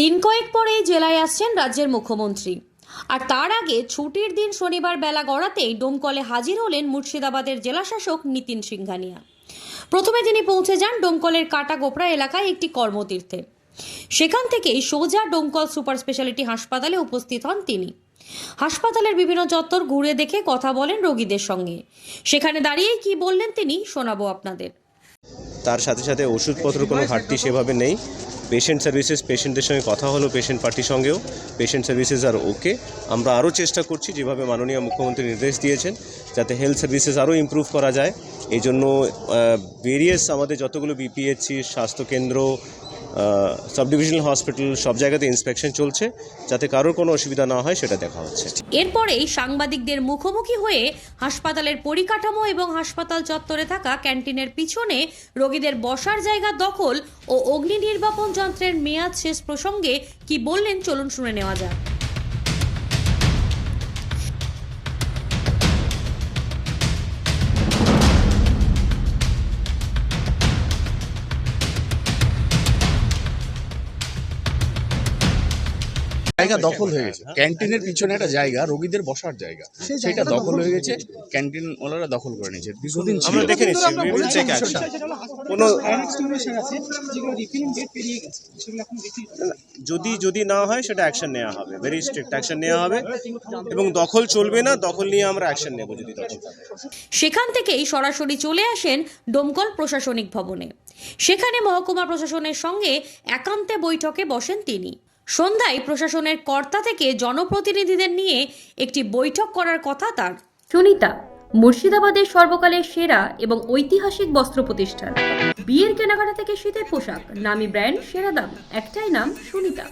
দিন কয়েক পরেই জেলায় আসছেন রাজ্যের মুখ্যমন্ত্রী। আর তার আগে ছুটির দিন শনিবার বেলা গড়াতেই ডোমকলে হাজির হলেন মুর্শিদাবাদের জেলাশাসক নিতিন সিংহানিয়া প্রথমে তিনি পৌঁছে যান ডোমকলের কাটাগোপড়া এলাকায় একটি কর্মতীর্থে। সেখান থেকেই সোজা ডোমকল সুপার স্পেশালিটি হাসপাতালে উপস্থিত হন তিনি। হাসপাতালের বিভিন্ন চত্বর ঘুরে দেখে কথা বলেন রোগীদের সঙ্গে। সেখানে দাঁড়িয়েই কি বললেন তিনি শোনাবো আপনাদের। তার সাথে সাথে ওষুধপত্র কোনো ঘাটতি সেভাবে নেই। পেশেন্ট সার্ভিসেস পেশেন্টদের সঙ্গে কথা হলো পেশেন্ট পার্টির সঙ্গেও। পেশেন্ট সার্ভিসেস আর ওকে আমরা আরও চেষ্টা করছি যেভাবে মাননীয় মুখ্যমন্ত্রী নির্দেশ দিয়েছেন, যাতে হেলথ সার্ভিসেস আরও ইম্প্রুভ করা যায়। এই জন্য ভেরিয়াস আমাদের যতগুলো বিপিএচসি স্বাস্থ্যকেন্দ্র সাব ডিভিশনাল হসপিটাল, সব জায়গাতে ইন্সপেকশন চলছে, যাতে কারোর কোনো অসুবিধা না হয়, সেটা দেখা হচ্ছে। এরপরেই সাংবাদিকদের মুখোমুখি হয়ে হাসপাতালের পরিকাঠামো এবং হাসপাতাল চত্বরে থাকা ক্যান্টিনের পিছনে রোগীদের বসার জায়গা দখল ও অগ্নি নির্বাপন যন্ত্রের মেয়াদ শেষ প্রসঙ্গে কি বললেন, চলুন শুনে নেওয়া যাক। জায়গা দখল হয়ে গেছে। ক্যান্টিনের পিছনে একটা জায়গা রোগীদের বসার জায়গা। সেটা দখল হয়ে গেছে ক্যান্টিন ওনারা দখল করে নিয়েছে। দীর্ঘদিন ছিল। আমরা দেখে নিচ্ছি কোনো যেগুলো রিফিলিং ডেট পেরিয়ে গেছে। সেগুলো এখন রিফিল যদি যদি না হয় সেটা অ্যাকশন নেওয়া হবে। ভেরি স্ট্রিক্ট অ্যাকশন নেওয়া হবে। এবং দখল চলবে না দখল নিয়ে আমরা অ্যাকশন নেব যদি দখল সেখান থেকেই সরাসরি চলে আসেন ডোমকল প্রশাসনিক ভবনে। সেখানে মহকুমা প্রশাসনের সঙ্গে একান্তে বৈঠকে বসেন তিনি। সন্ধ্যায় প্রশাসনের কর্তা থেকে জনপ্রতিনিধিদের নিয়ে একটি বৈঠক করার কথা তার। সুনিতা, মুর্শিদাবাদের সর্বকালের সেরা এবং ঐতিহাসিক বস্ত্র প্রতিষ্ঠান। বিয়ের কেনাকাটা থেকে শীতের পোশাক, নামি ব্র্যান্ড, সেরা দাম, একটাই নাম সুনিতা।